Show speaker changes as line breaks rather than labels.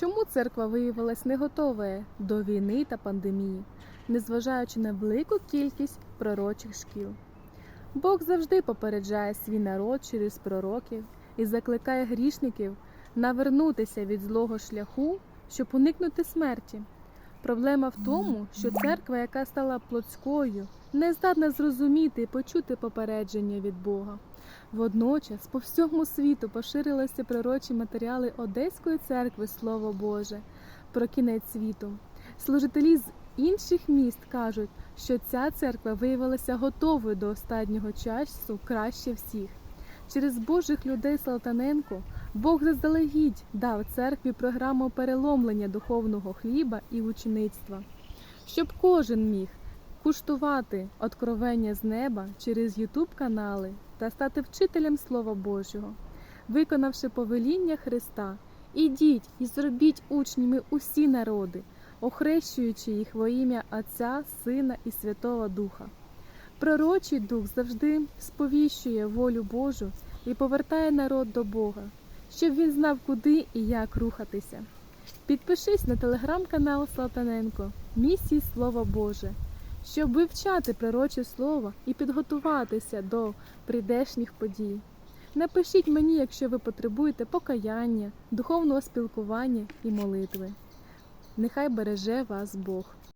Чому церква виявилась не готовою до війни та пандемії, незважаючи на велику кількість пророчих шкіл? Бог завжди попереджає свій народ через пророків і закликає грішників навернутися від злого шляху, щоб уникнути смерті. Проблема в тому, що церква, яка стала плотською, не здатна зрозуміти і почути попередження від Бога. Водночас по всьому світу поширилися пророчі матеріали Одеської церкви Слово Боже про кінець світу. Служителі з інших міст кажуть, що ця церква виявилася готовою до останнього часу краще всіх. Через Божих людей Салтаненко Бог заздалегідь дав церкві програму переломлення духовного хліба і учеництва, щоб кожен міг куштувати откровення з неба через Ютуб канали та стати вчителем Слова Божого, виконавши повеління Христа, ідіть і зробіть учнями усі народи, охрещуючи їх во ім'я Отця, Сина і Святого Духа. Пророчий дух завжди сповіщує волю Божу і повертає народ до Бога, щоб він знав, куди і як рухатися. Підпишись на телеграм-канал Слатаненко Місії Слово Боже, щоб вивчати пророче слово і підготуватися до прийдешніх подій. Напишіть мені, якщо ви потребуєте покаяння, духовного спілкування і молитви. Нехай береже вас Бог.